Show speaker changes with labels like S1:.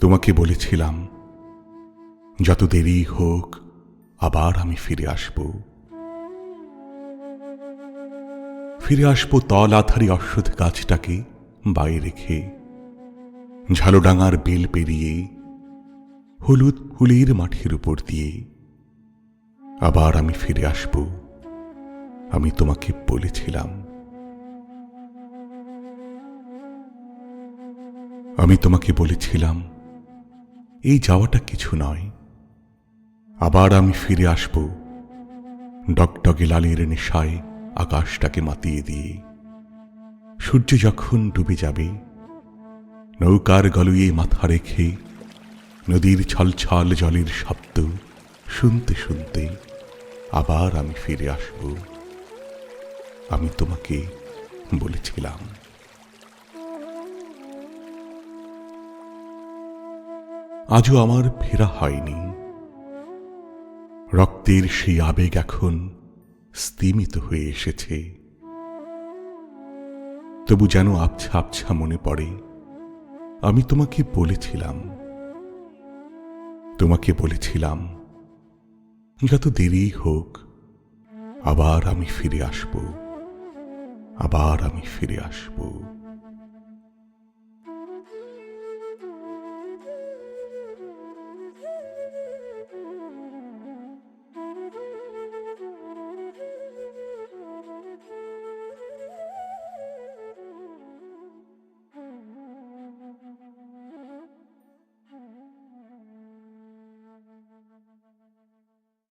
S1: তোমাকে বলেছিলাম, যত দেরি হোক আবার আমি ফিরে আসব। ফিরে আসব তল আধারি অশ্বত্থ গাছটাকে বাইরে রেখে, ঝালোডাঙার বেল পেরিয়ে, হলুদ ফুলের মাঠের উপর দিয়ে। আবার আমি ফিরে আসব, আমি তোমাকে বলেছিলাম। আমি তোমাকে বলেছিলাম এই যাওয়াটা কিছু নয়। আবার আমি ফিরে আসব ডগডগে লালের নেশায় আকাশটাকে মাতিয়ে দিয়ে। সূর্য যখন ডুবে যাবে, নৌকার গলুয়ে মাথা রেখে নদীর ছলছল জলের শব্দ শুনতে শুনতে আবার আমি ফিরে আসব। আমি তোমাকে বলেছিলাম। আজও আমার ফেরা হয়নি। রক্তের সেই আবেগ এখন স্তিমিত হয়ে এসেছে। তবু যেন আবছা আবছা মনে পড়ে। আমি তোমাকে বলেছিলাম। তোমাকে বলেছিলাম, যত দেরি হোক, আবার আমি ফিরে আসব। আবার আমি ফিরে আসব।